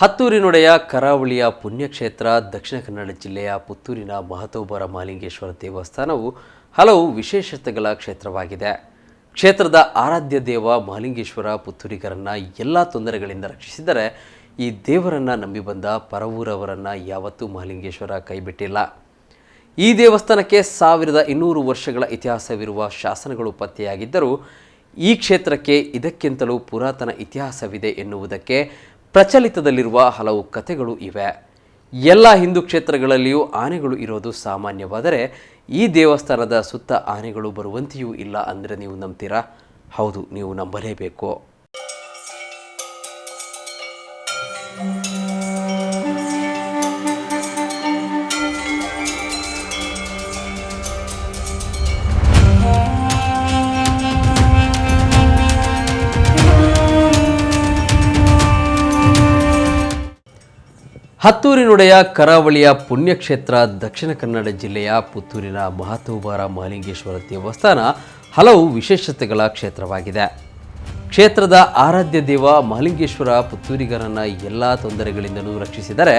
ಹತ್ತೂರಿನೊಡೆಯ ಕರಾವಳಿಯ ಪುಣ್ಯಕ್ಷೇತ್ರ, ದಕ್ಷಿಣ ಕನ್ನಡ ಜಿಲ್ಲೆಯ ಪುತ್ತೂರಿನ ಮಹತೋಬರ ಮಾಲಿಂಗೇಶ್ವರ ದೇವಸ್ಥಾನವು ಹಲವು ವಿಶೇಷತೆಗಳ ಕ್ಷೇತ್ರವಾಗಿದೆ. ಕ್ಷೇತ್ರದ ಆರಾಧ್ಯ ದೇವ ಮಹಾಲಿಂಗೇಶ್ವರ ಪುತ್ತೂರಿಗರನ್ನು ಎಲ್ಲ ತೊಂದರೆಗಳಿಂದ ರಕ್ಷಿಸಿದರೆ ಈ ದೇವರನ್ನ ನಂಬಿ ಬಂದ ಪರವೂರವರನ್ನ ಯಾವತ್ತೂ ಮಹಾಲಿಂಗೇಶ್ವರ ಕೈಬಿಟ್ಟಿಲ್ಲ. ಈ ದೇವಸ್ಥಾನಕ್ಕೆ ಸಾವಿರದ ಇನ್ನೂರು ವರ್ಷಗಳ ಇತಿಹಾಸವಿರುವ ಶಾಸನಗಳು ಪತ್ತೆಯಾಗಿದ್ದರೂ ಈ ಕ್ಷೇತ್ರಕ್ಕೆ ಇದಕ್ಕಿಂತಲೂ ಪುರಾತನ ಇತಿಹಾಸವಿದೆ ಎನ್ನುವುದಕ್ಕೆ ಪ್ರಚಲಿತದಲ್ಲಿರುವ ಹಲವು ಕಥೆಗಳು ಇವೆ. ಎಲ್ಲ ಹಿಂದೂ ಕ್ಷೇತ್ರಗಳಲ್ಲಿಯೂ ಆನೆಗಳು ಇರೋದು ಸಾಮಾನ್ಯವಾದರೆ ಈ ದೇವಸ್ಥಾನದ ಸುತ್ತ ಆನೆಗಳು ಬರುವಂತೆಯೂ ಇಲ್ಲ ಅಂದರೆ ನೀವು ನಂಬ್ತೀರಾ? ಹೌದು, ನೀವು ನಂಬಲೇಬೇಕು. ಹತ್ತೂರಿನುಡೆಯ ಕರಾವಳಿಯ ಪುಣ್ಯಕ್ಷೇತ್ರ ದಕ್ಷಿಣ ಕನ್ನಡ ಜಿಲ್ಲೆಯ ಪುತ್ತೂರಿನ ಮಹತೋಬಾರ ಮಹಾಲಿಂಗೇಶ್ವರ ದೇವಸ್ಥಾನ ಹಲವು ವಿಶೇಷತೆಗಳ ಕ್ಷೇತ್ರವಾಗಿದೆ. ಕ್ಷೇತ್ರದ ಆರಾಧ್ಯ ದೇವ ಮಹಾಲಿಂಗೇಶ್ವರ ಪುತ್ತೂರಿಗರನ್ನು ಎಲ್ಲ ತೊಂದರೆಗಳಿಂದಲೂ ರಕ್ಷಿಸಿದರೆ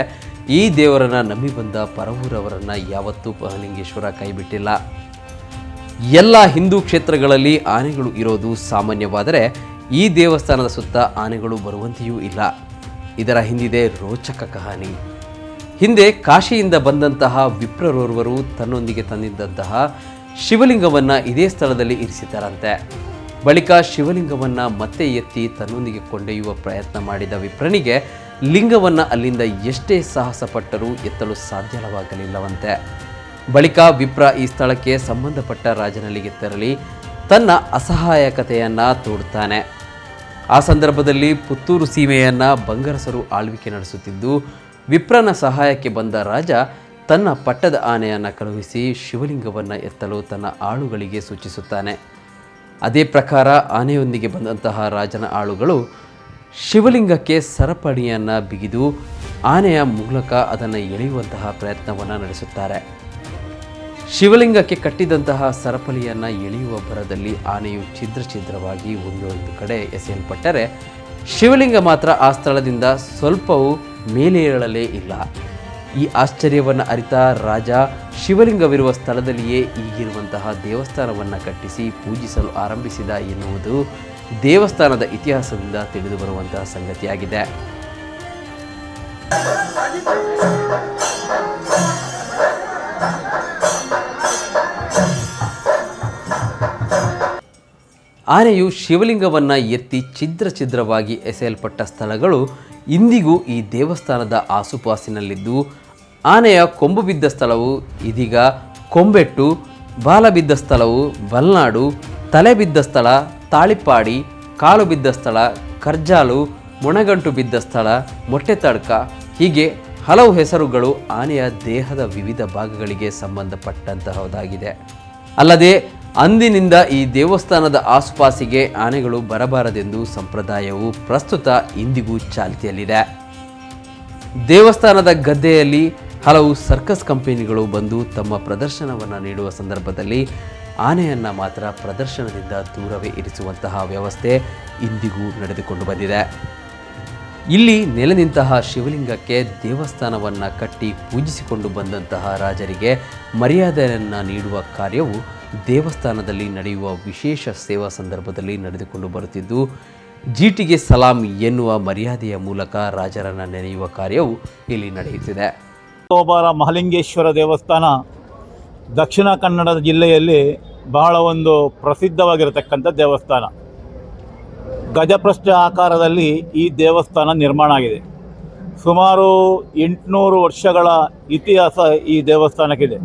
ಈ ದೇವರನ್ನ ನಂಬಿ ಬಂದ ಪರವೂರವರನ್ನು ಯಾವತ್ತೂ ಮಹಾಲಿಂಗೇಶ್ವರ ಕೈಬಿಟ್ಟಿಲ್ಲ. ಎಲ್ಲ ಹಿಂದೂ ಕ್ಷೇತ್ರಗಳಲ್ಲಿ ಆನೆಗಳು ಇರೋದು ಸಾಮಾನ್ಯವಾದರೆ ಈ ದೇವಸ್ಥಾನದ ಸುತ್ತ ಆನೆಗಳು ಬರುವಂತೆಯೂ ಇಲ್ಲ. ಇದರ ಹಿಂದಿದೆ ರೋಚಕ ಕಹಾನಿ. ಹಿಂದೆ ಕಾಶಿಯಿಂದ ಬಂದಂತಹ ವಿಪ್ರರೋರ್ವರು ತನ್ನೊಂದಿಗೆ ತಂದಿದ್ದಂತಹ ಶಿವಲಿಂಗವನ್ನು ಇದೇ ಸ್ಥಳದಲ್ಲಿ ಇರಿಸಿದ್ದಾರಂತೆ. ಬಳಿಕ ಶಿವಲಿಂಗವನ್ನು ಮತ್ತೆ ಎತ್ತಿ ತನ್ನೊಂದಿಗೆ ಕೊಂಡೊಯ್ಯುವ ಪ್ರಯತ್ನ ಮಾಡಿದ ವಿಪ್ರನಿಗೆ ಲಿಂಗವನ್ನು ಅಲ್ಲಿಂದ ಎಷ್ಟೇ ಸಾಹಸಪಟ್ಟರೂ ಎತ್ತಲು ಸಾಧ್ಯವಾಗಲಿಲ್ಲವಂತೆ. ಬಳಿಕ ವಿಪ್ರ ಈ ಸ್ಥಳಕ್ಕೆ ಸಂಬಂಧಪಟ್ಟ ರಾಜನಲ್ಲಿಗೆ ತೆರಳಿ ತನ್ನ ಅಸಹಾಯಕತೆಯನ್ನು ತೋಡುತ್ತಾನೆ ಆ ಸಂದರ್ಭದಲ್ಲಿ ಪುತ್ತೂರು ಸೀಮೆಯನ್ನು ಬಂಗರಸರು ಆಳ್ವಿಕೆ ನಡೆಸುತ್ತಿದ್ದು, ವಿಪ್ರನ ಸಹಾಯಕ್ಕೆ ಬಂದ ರಾಜ ತನ್ನ ಪಟ್ಟದ ಆನೆಯನ್ನು ಕಳುಹಿಸಿ ಶಿವಲಿಂಗವನ್ನು ಎತ್ತಲು ತನ್ನ ಆಳುಗಳಿಗೆ ಸೂಚಿಸುತ್ತಾನೆ. ಅದೇ ಪ್ರಕಾರ ಆನೆಯೊಂದಿಗೆ ಬಂದಂತಹ ರಾಜನ ಆಳುಗಳು ಶಿವಲಿಂಗಕ್ಕೆ ಸರಪಣಿಯನ್ನು ಬಿಗಿದು ಆನೆಯ ಮೂಲಕ ಅದನ್ನು ಎಳೆಯುವಂತಹ ಪ್ರಯತ್ನವನ್ನು ನಡೆಸುತ್ತಾರೆ. ಶಿವಲಿಂಗಕ್ಕೆ ಕಟ್ಟಿದಂತಹ ಸರಪಳಿಯನ್ನು ಎಳೆಯುವ ಭರದಲ್ಲಿ ಆನೆಯು ಛಿದ್ರ ಛಿದ್ರವಾಗಿ ಒಂದೊಂದು ಕಡೆ ಎಸೆಯಲ್ಪಟ್ಟರೆ ಶಿವಲಿಂಗ ಮಾತ್ರ ಆ ಸ್ಥಳದಿಂದ ಸ್ವಲ್ಪವೂ ಮೇಲೇರಲೇ ಇಲ್ಲ. ಈ ಆಶ್ಚರ್ಯವನ್ನು ಅರಿತ ರಾಜ ಶಿವಲಿಂಗವಿರುವ ಸ್ಥಳದಲ್ಲಿಯೇ ಈಗಿರುವಂತಹ ದೇವಸ್ಥಾನವನ್ನು ಕಟ್ಟಿಸಿ ಪೂಜಿಸಲು ಆರಂಭಿಸಿದ ಎನ್ನುವುದು ದೇವಸ್ಥಾನದ ಇತಿಹಾಸದಿಂದ ತಿಳಿದು ಬರುವಂತಹ ಸಂಗತಿಯಾಗಿದೆ. ಆನೆಯು ಶಿವಲಿಂಗವನ್ನು ಎತ್ತಿ ಛಿದ್ರ ಛಿದ್ರವಾಗಿ ಎಸೆಯಲ್ಪಟ್ಟ ಸ್ಥಳಗಳು ಇಂದಿಗೂ ಈ ದೇವಸ್ಥಾನದ ಆಸುಪಾಸಿನಲ್ಲಿದ್ದು, ಆನೆಯ ಕೊಂಬು ಬಿದ್ದ ಸ್ಥಳವು ಇದೀಗ ಕೊಂಬೆಟ್ಟು, ಬಾಲ ಬಿದ್ದ ಸ್ಥಳವು ಬಲ್ನಾಡು, ತಲೆ ಬಿದ್ದ ಸ್ಥಳ ತಾಳಿಪಾಡಿ ಕಾಲು ಬಿದ್ದ ಸ್ಥಳ ಕರ್ಜಾಲು, ಮೊಣಗಂಟು ಬಿದ್ದ ಸ್ಥಳ ಮೊಟ್ಟೆ ತಡ್ಕ. ಹೀಗೆ ಹಲವು ಹೆಸರುಗಳು ಆನೆಯ ದೇಹದ ವಿವಿಧ ಭಾಗಗಳಿಗೆ ಸಂಬಂಧಪಟ್ಟಂತಹದಾಗಿದೆ ಅಲ್ಲದೆ ಅಂದಿನಿಂದ ಈ ದೇವಸ್ಥಾನದ ಆಸುಪಾಸಿಗೆ ಆನೆಗಳು ಬರಬಾರದೆಂದು ಸಂಪ್ರದಾಯವು ಪ್ರಸ್ತುತ ಇಂದಿಗೂ ಚಾಲ್ತಿಯಲ್ಲಿದೆ. ದೇವಸ್ಥಾನದ ಗದ್ದೆಯಲ್ಲಿ ಹಲವು ಸರ್ಕಸ್ ಕಂಪನಿಗಳು ಬಂದು ತಮ್ಮ ಪ್ರದರ್ಶನವನ್ನು ನೀಡುವ ಸಂದರ್ಭದಲ್ಲಿ ಆನೆಯನ್ನು ಮಾತ್ರ ಪ್ರದರ್ಶನದಿಂದ ದೂರವೇ ಇರಿಸುವಂತಹ ವ್ಯವಸ್ಥೆ ಇಂದಿಗೂ ನಡೆದುಕೊಂಡು ಬಂದಿದೆ. ಇಲ್ಲಿ ನೆಲೆ ನಿಂತಹ ಶಿವಲಿಂಗಕ್ಕೆ ದೇವಸ್ಥಾನವನ್ನು ಕಟ್ಟಿ ಪೂಜಿಸಿಕೊಂಡು ಬಂದಂತಹ ರಾಜರಿಗೆ ಮರ್ಯಾದೆಯನ್ನು ನೀಡುವ ಕಾರ್ಯವು ದೇವಸ್ಥಾನದಲ್ಲಿ ನಡೆಯುವ ವಿಶೇಷ ಸೇವಾ ಸಂದರ್ಭದಲ್ಲಿ ನಡೆದುಕೊಂಡು ಬರುತ್ತಿದ್ದು, ಜೀಟಿಗೆ ಸಲಾಂ ಎನ್ನುವ ಮರ್ಯಾದೆಯ ಮೂಲಕ ರಾಜರನ್ನು ನೆನೆಯುವ ಕಾರ್ಯವು ಇಲ್ಲಿ ನಡೆಯುತ್ತಿದೆ. ಸೋಬಾರ ಮಹಲಿಂಗೇಶ್ವರ ದೇವಸ್ಥಾನ ದಕ್ಷಿಣ ಕನ್ನಡ ಜಿಲ್ಲೆಯಲ್ಲಿ ಬಹಳ ಒಂದು ಪ್ರಸಿದ್ಧವಾಗಿರತಕ್ಕಂಥ ದೇವಸ್ಥಾನ. ಗಜಪ್ರಶ್ನ ಆಕಾರದಲ್ಲಿ ಈ ದೇವಸ್ಥಾನ ನಿರ್ಮಾಣ ಆಗಿದೆ. ಸುಮಾರು ಎಂಟುನೂರು ವರ್ಷಗಳ ಇತಿಹಾಸ ಈ ದೇವಸ್ಥಾನಕ್ಕಿದೆ.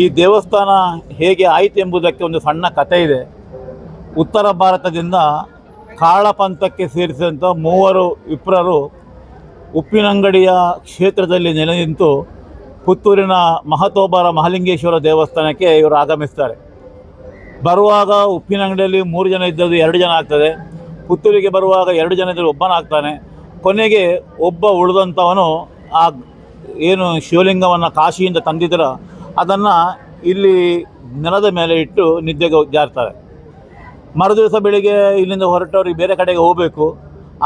ಈ ದೇವಸ್ಥಾನ ಹೇಗೆ ಆಯಿತು ಎಂಬುದಕ್ಕೆ ಒಂದು ಸಣ್ಣ ಕಥೆ ಇದೆ. ಉತ್ತರ ಭಾರತದಿಂದ ಕಾಳಪಂಥಕ್ಕೆ ಸೇರಿಸಿದಂಥ ಮೂವರು ವಿಪ್ರರು ಉಪ್ಪಿನಂಗಡಿಯ ಕ್ಷೇತ್ರದಲ್ಲಿ ನೆಲೆ ನಿಂತು ಪುತ್ತೂರಿನ ಮಹತೋಬಾರ ಮಹಾಲಿಂಗೇಶ್ವರ ದೇವಸ್ಥಾನಕ್ಕೆ ಇವರು ಆಗಮಿಸ್ತಾರೆ. ಬರುವಾಗ ಉಪ್ಪಿನಂಗಡಿಯಲ್ಲಿ ಮೂರು ಜನ ಇದ್ದದ್ದು ಎರಡು ಜನ ಆಗ್ತದೆ. ಪುತ್ತೂರಿಗೆ ಬರುವಾಗ ಎರಡು ಜನ ಇದ್ದರೆ ಒಬ್ಬನಾಗ್ತಾನೆ ಕೊನೆಗೆ ಒಬ್ಬ ಉಳಿದಂಥವನು ಆ ಏನು ಶಿವಲಿಂಗವನ್ನು ಕಾಶಿಯಿಂದ ತಂದಿದ್ದರ ಅದನ್ನು ಇಲ್ಲಿ ನೆಲದ ಮೇಲೆ ಇಟ್ಟು ನಿದ್ದೆಗೆ ಜಾರ್ತಾರೆ. ಮರುದಿವಸ ಬೆಳಿಗ್ಗೆ ಇಲ್ಲಿಂದ ಹೊರಟವ್ರಿಗೆ ಬೇರೆ ಕಡೆಗೆ ಹೋಗಬೇಕು.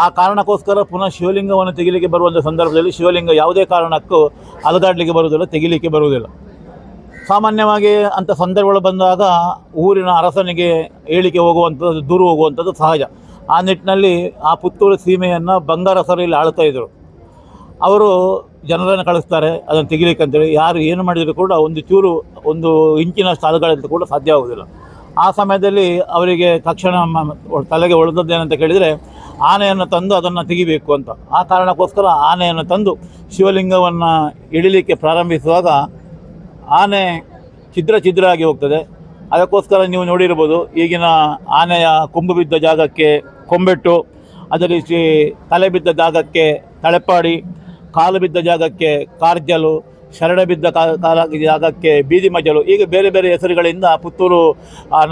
ಆ ಕಾರಣಕ್ಕೋಸ್ಕರ ಪುನಃ ಶಿವಲಿಂಗವನ್ನು ತೆಗಿಲಿಕ್ಕೆ ಬರುವಂಥ ಸಂದರ್ಭದಲ್ಲಿ ಶಿವಲಿಂಗ ಯಾವುದೇ ಕಾರಣಕ್ಕೂ ಅಲುಗಾಡಲಿಕ್ಕೆ ಬರುವುದಿಲ್ಲ, ತೆಗಿಲಿಕ್ಕೆ ಬರುವುದಿಲ್ಲ. ಸಾಮಾನ್ಯವಾಗಿ ಅಂಥ ಸಂದರ್ಭಗಳು ಬಂದಾಗ ಊರಿನ ಅರಸನಿಗೆ ಹೇಳಿಕೆ ಹೋಗುವಂಥದ್ದು ದೂರು ಹೋಗುವಂಥದ್ದು ಸಹಜ. ಆ ನಿಟ್ಟಿನಲ್ಲಿ ಆ ಪುತ್ತೂರು ಸೀಮೆಯನ್ನು ಬಂಗಾರಸರು ಇಲ್ಲಿ ಆಳ್ತಾ ಅವರು ಜನರನ್ನು ಕಳಿಸ್ತಾರೆ, ಅದನ್ನು ತೆಗಿಲಿಕ್ಕಂತೇಳಿ ಯಾರು ಏನು ಮಾಡಿದರೂ ಕೂಡ ಒಂದು ಚೂರು, ಒಂದು ಇಂಚಿನ ಸ್ಥಳಗಳಂತ ಕೂಡ ಸಾಧ್ಯ ಆಗುವುದಿಲ್ಲ. ಆ ಸಮಯದಲ್ಲಿ ಅವರಿಗೆ ತಕ್ಷಣ ತಲೆಗೆ ಹೊಡೆದದ್ದೇನಂತ ಕೇಳಿದರೆ, ಆನೆಯನ್ನು ತಂದು ಅದನ್ನು ತೆಗಿಬೇಕು ಅಂತ. ಆ ಕಾರಣಕ್ಕೋಸ್ಕರ ಆನೆಯನ್ನು ತಂದು ಶಿವಲಿಂಗವನ್ನು ಇಳಿಲಿಕ್ಕೆ ಪ್ರಾರಂಭಿಸುವಾಗ ಆನೆ ಛಿದ್ರ ಛಿದ್ರ ಆಗಿ ಹೋಗ್ತದೆ. ಅದಕ್ಕೋಸ್ಕರ ನೀವು ನೋಡಿರ್ಬೋದು, ಈಗಿನ ಆನೆಯ ಕೊಂಬು ಬಿದ್ದ ಜಾಗಕ್ಕೆ ಕೊಂಬೆಟ್ಟು, ಅದರಲ್ಲಿ ತಲೆ ಬಿದ್ದ ಜಾಗಕ್ಕೆ ತಳೆಪಾಡಿ ಕಾಲು ಬಿದ್ದ ಜಾಗಕ್ಕೆ ಕಾರ್ಜಲು, ಶರಣ ಬಿದ್ದ ಕಾಲ ಜಾಗಕ್ಕೆ ಬೀದಿ ಮಜಲು ಈಗ ಬೇರೆ ಬೇರೆ ಹೆಸರುಗಳಿಂದ ಪುತ್ತೂರು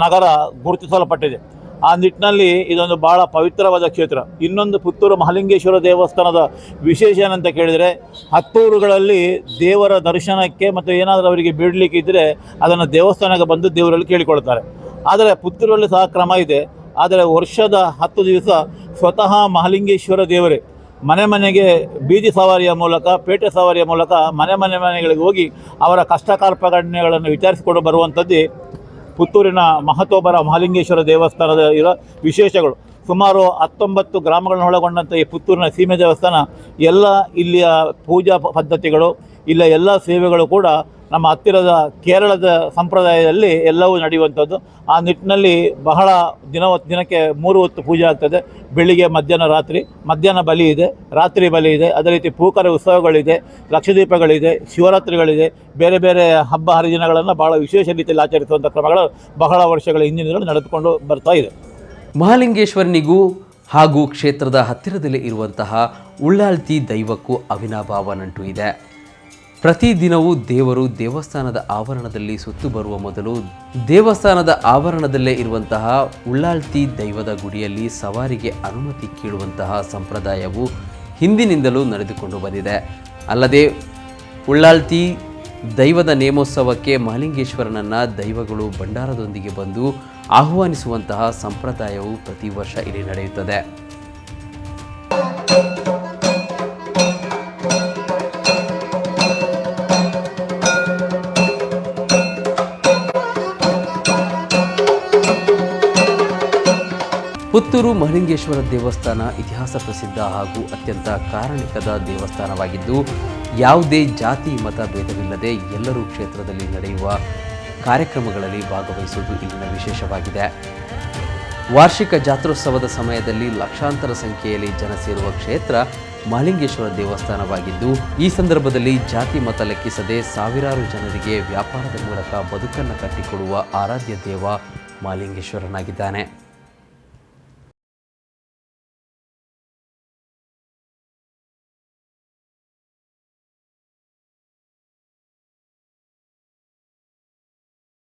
ನಗರ ಗುರುತಿಸಲ್ಪಟ್ಟಿದೆ. ಆ ನಿಟ್ಟಿನಲ್ಲಿ ಇದೊಂದು ಬಹಳ ಪವಿತ್ರವಾದ ಕ್ಷೇತ್ರ. ಇನ್ನೊಂದು ಪುತ್ತೂರು ಮಹಾಲಿಂಗೇಶ್ವರ ದೇವಸ್ಥಾನದ ವಿಶೇಷ ಏನಂತ ಕೇಳಿದರೆ, ಹತ್ತೂರುಗಳಲ್ಲಿ ದೇವರ ದರ್ಶನಕ್ಕೆ ಮತ್ತು ಏನಾದರೂ ಅವರಿಗೆ ಬಿಡಲಿಕ್ಕೆ ಇದ್ದರೆ ಅದನ್ನು ದೇವಸ್ಥಾನಕ್ಕೆ ಬಂದು ದೇವರಲ್ಲಿ ಕೇಳಿಕೊಳ್ತಾರೆ. ಆದರೆ ಪುತ್ತೂರಲ್ಲಿ ಸಹ ಕ್ರಮ ಇದೆ. ಆದರೆ ವರ್ಷದ ಹತ್ತು ದಿವಸ ಸ್ವತಃ ಮಹಾಲಿಂಗೇಶ್ವರ ದೇವರೇ. ಮನೆ ಮನೆಗೆ ಬೀದಿ ಸವಾರಿಯ ಮೂಲಕ, ಪೇಟೆ ಸವಾರಿಯ ಮೂಲಕ ಮನೆ ಮನೆ ಮನೆಗಳಿಗೆ ಹೋಗಿ ಅವರ ಕಷ್ಟ ಕಾರ್ಪಣ್ಯಗಳನ್ನು ವಿಚಾರಿಸಿಕೊಂಡು ಬರುವಂಥದ್ದೇ ಪುತ್ತೂರಿನ ಮಹತೋಬರ ಮಹಾಲಿಂಗೇಶ್ವರ ದೇವಸ್ಥಾನದ ಇರೋ ವಿಶೇಷಗಳು. ಸುಮಾರು ಹತ್ತೊಂಬತ್ತು ಗ್ರಾಮಗಳನ್ನು ಒಳಗೊಂಡಂಥ ಈ ಪುತ್ತೂರಿನ ಸೀಮೆ ದೇವಸ್ಥಾನ, ಎಲ್ಲ ಇಲ್ಲಿಯ ಪೂಜಾ ಪದ್ಧತಿಗಳು, ಇಲ್ಲ ಎಲ್ಲ ಸೇವೆಗಳು ಕೂಡ ನಮ್ಮ ಹತ್ತಿರದ ಕೇರಳದ ಸಂಪ್ರದಾಯದಲ್ಲಿ ಎಲ್ಲವೂ ನಡೆಯುವಂಥದ್ದು. ಆ ನಿಟ್ಟಿನಲ್ಲಿ ಬಹಳ ದಿನ ದಿನಕ್ಕೆ ಮೂರು ಹೊತ್ತು ಪೂಜೆ ಆಗ್ತದೆ. ಬೆಳಿಗ್ಗೆ, ಮಧ್ಯಾಹ್ನ, ರಾತ್ರಿ. ಮಧ್ಯಾಹ್ನ ಬಲಿ ಇದೆ, ರಾತ್ರಿ ಬಲಿ ಇದೆ. ಅದೇ ರೀತಿ ಪೂಕರ ಉತ್ಸವಗಳಿದೆ, ಲಕ್ಷದೀಪಗಳಿದೆ, ಶಿವರಾತ್ರಿಗಳಿದೆ. ಬೇರೆ ಬೇರೆ ಹಬ್ಬ ಹರಿದಿನಗಳನ್ನು ಬಹಳ ವಿಶೇಷ ರೀತಿಯಲ್ಲಿ ಆಚರಿಸುವಂಥ ಕ್ರಮಗಳು ಬಹಳ ವರ್ಷಗಳ ಹಿಂದಿನಿಂದಲೂ ನಡೆದುಕೊಂಡು ಬರ್ತಾ ಇದೆ. ಮಹಾಲಿಂಗೇಶ್ವರನಿಗೂ ಹಾಗೂ ಕ್ಷೇತ್ರದ ಹತ್ತಿರದಲ್ಲಿ ಇರುವಂತಹ ಉಳ್ಳಾಳ್ತಿ ದೈವಕ್ಕೂ ಅವಿನಾಭಾವ ನಂಟು ಇದೆ ಪ್ರತಿದಿನವೂ ದೇವರು ದೇವಸ್ಥಾನದ ಆವರಣದಲ್ಲಿ ಸುತ್ತು ಬರುವ ಮೊದಲು ದೇವಸ್ಥಾನದ ಆವರಣದಲ್ಲೇ ಇರುವಂತಹ ಉಳ್ಳಾಳ್ತಿ ದೈವದ ಗುಡಿಯಲ್ಲಿ ಸವಾರಿಗೆ ಅನುಮತಿ ಕೇಳುವಂತಹ ಸಂಪ್ರದಾಯವು ಹಿಂದಿನಿಂದಲೂ ನಡೆದುಕೊಂಡು ಬಂದಿದೆ. ಅಲ್ಲದೆ ಉಳ್ಳಾಳ್ತಿ ದೈವದ ನೇಮೋತ್ಸವಕ್ಕೆ ಮಹಾಲಿಂಗೇಶ್ವರನನ್ನು ದೈವಗಳು ಭಂಡಾರದೊಂದಿಗೆ ಬಂದು ಆಹ್ವಾನಿಸುವಂತಹ ಸಂಪ್ರದಾಯವು ಪ್ರತಿ ವರ್ಷ ಇಲ್ಲಿ ನಡೆಯುತ್ತದೆ. ಪುತ್ತೂರು ಮಹಲಿಂಗೇಶ್ವರ ದೇವಸ್ಥಾನ ಇತಿಹಾಸ ಪ್ರಸಿದ್ಧ ಹಾಗೂ ಅತ್ಯಂತ ಕಾರಣಿಕದ ದೇವಸ್ಥಾನವಾಗಿದ್ದು, ಯಾವುದೇ ಜಾತಿ, ಮತ, ಭೇದವಿಲ್ಲದೆ ಎಲ್ಲರೂ ಕ್ಷೇತ್ರದಲ್ಲಿ ನಡೆಯುವ ಕಾರ್ಯಕ್ರಮಗಳಲ್ಲಿ ಭಾಗವಹಿಸುವುದು ಇಲ್ಲಿನ ವಿಶೇಷವಾಗಿದೆ. ವಾರ್ಷಿಕ ಜಾತ್ರೋತ್ಸವದ ಸಮಯದಲ್ಲಿ ಲಕ್ಷಾಂತರ ಸಂಖ್ಯೆಯಲ್ಲಿ ಜನ ಸೇರುವ ಕ್ಷೇತ್ರ ಮಹಲಿಂಗೇಶ್ವರ ದೇವಸ್ಥಾನವಾಗಿದ್ದು, ಈ ಸಂದರ್ಭದಲ್ಲಿ ಜಾತಿ ಮತ ಲೆಕ್ಕಿಸದೆ ಸಾವಿರಾರು ಜನರಿಗೆ ವ್ಯಾಪಾರದ ಮೂಲಕ ಬದುಕನ್ನು ಕಟ್ಟಿಕೊಡುವ ಆರಾಧ್ಯ ದೇವ ಮಹಾಲಿಂಗೇಶ್ವರನಾಗಿದ್ದಾನೆ